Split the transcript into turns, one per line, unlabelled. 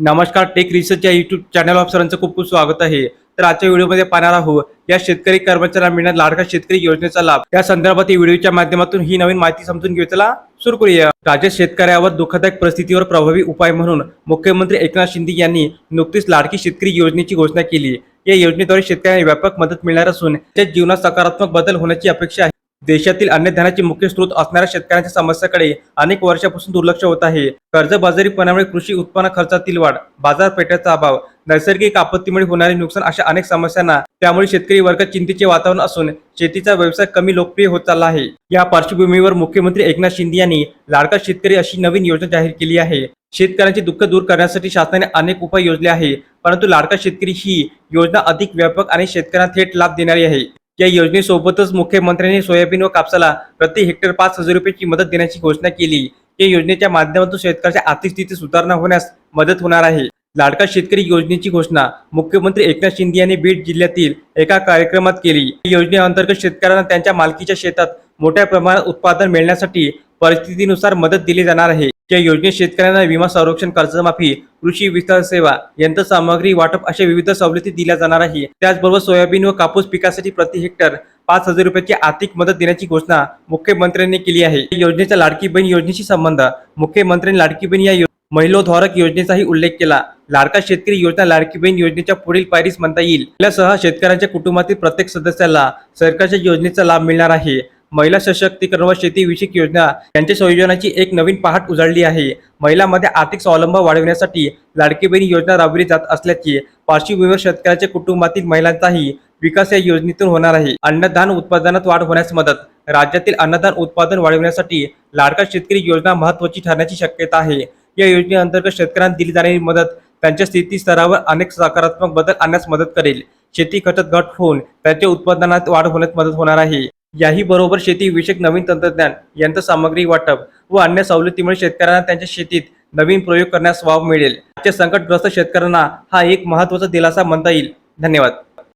नमस्कार tech research या YouTube channel सरांचं खूप खूप स्वागत आहे. तर आजच्या व्हिडिओमध्ये पाहणार आहोत या शेतकरी कर्मचाऱ्यांना मिळणार लाडका शेतकरी योजनेचा लाभ. या संदर्भात व्हिडिओच्या माध्यमातून ही नवीन माहिती समजून घेऊ. चला सुरू करूया. राज्यात शेतकऱ्यावर धोकादायक परिस्थितीवर प्रभावी उपाय म्हणून मुख्यमंत्री एकनाथ शिंदे यांनी नुकतीच लाडकी शेतकरी योजनेची घोषणा केली. या योजनेद्वारे शेतकऱ्यांना व्यापक मदत मिळणार असून त्या जीवनात सकारात्मक बदल होण्याची अपेक्षा आहे. देशातील अन्नधान्याचे मुख्य स्रोत असणाऱ्या शेतकऱ्यांच्या समस्याकडे अनेक वर्षापासून दुर्लक्ष होत आहे. कर्जबाजारीपणामुळे कृषी उत्पन्न खर्चातील वाढ बाजारपेठेचा अभाव नैसर्गिक आपत्तीमुळे होणारे नुकसान अशा अनेक समस्यांना त्यामुळे शेतकरी वर्ग चिंतेचे वातावरण असून शेतीचा व्यवसाय कमी लोकप्रिय होत चालला आहे. या पार्श्वभूमीवर मुख्यमंत्री एकनाथ शिंदे यांनी लाडका शेतकरी अशी नवीन योजना जाहीर केली आहे. शेतकऱ्यांचे दुःख दूर करण्यासाठी शासनाने अनेक उपाय योजले आहे परंतु लाडका शेतकरी ही योजना अधिक व्यापक आणि शेतकऱ्यांना थेट लाभ देणारी आहे. या योजनेसोबतच मुख्यमंत्र्यांनी सोयाबीन व कापसाला प्रति हेक्टर पाच हजार रुपयाची मदत देण्याची घोषणा केली. या योजनेच्या माध्यमातून शेतकऱ्याच्या आर्थिक स्थिती सुधारणा होण्यास मदत होणार आहे. लाडका शेतकरी योजनेची घोषणा मुख्यमंत्री एकनाथ शिंदे यांनी बीड जिल्ह्यातील एका कार्यक्रमात केली. या योजनेअंतर्गत शेतकऱ्यांना त्यांच्या मालकीच्या शेतात मोठ्या प्रमाणात उत्पादन मिळण्यासाठी परिस्थितीनुसार मदत दिली जाणार आहे. या योजनेत शेतकऱ्यांना विमा संरक्षण कर्जमाफी कृषी विस्तार सेवा यंत्रसामग्री वाटप अशा विविध सवलती दिल्या जाणार आहे. त्याचबरोबर सोयाबीन व कापूस पिकासाठी प्रति हेक्टर पाच हजार रुपयाची आर्थिक मदत देण्याची घोषणा मुख्यमंत्र्यांनी केली आहे. या योजनेचा लाडकी बहीण योजनेशी संबंध मुख्यमंत्र्यांनी लाडकी बहीण या यो- महिलोद्वारक योजनेचाही उल्लेख केला. लाडका शेतकरी योजना लाडकी बहीण योजनेच्या पुढील पायरीस म्हणता येईल. यासह शेतकऱ्यांच्या कुटुंबातील प्रत्येक सदस्याला सरकारच्या योजनेचा लाभ मिळणार आहे. महिला सशक्तीकरण व शेतीविषयक योजना यांच्या संयोजनाची एक नवीन पहाट उजळली आहे. महिलांमध्ये आर्थिक स्वावलंब वाढविण्यासाठी लाडकी बहीण योजना राबविली जात असल्याची पार्श्वभूमीवर शेतकऱ्याच्या कुटुंबातील महिलांचाही विकास या योजनेतून होणार आहे. अन्नधान उत्पादनात वाढ होण्यास मदत राज्यातील अन्नधान उत्पादन वाढविण्यासाठी लाडका शेतकरी योजना महत्वाची ठरण्याची शक्यता आहे. या योजनेअंतर्गत शेतकऱ्यांना दिली जाणारी मदत त्यांच्या स्थिती स्तरावर अनेक सकारात्मक बदल आणण्यास मदत करेल. शेती खर्चात घट होऊन त्यांच्या उत्पादनात वाढ होण्यास मदत होणार आहे. याही बरोबर शेतीविषयक नवीन तंत्रज्ञान यंत्रसामग्री वाटप व अन्य सवलतीमुळे शेतकऱ्यांना त्यांच्या शेतीत नवीन प्रयोग करण्यास वाव मिळेल. आजच्या संकटग्रस्त शेतकऱ्यांना हा एक महत्त्वाचा दिलासा म्हणता येईल. धन्यवाद.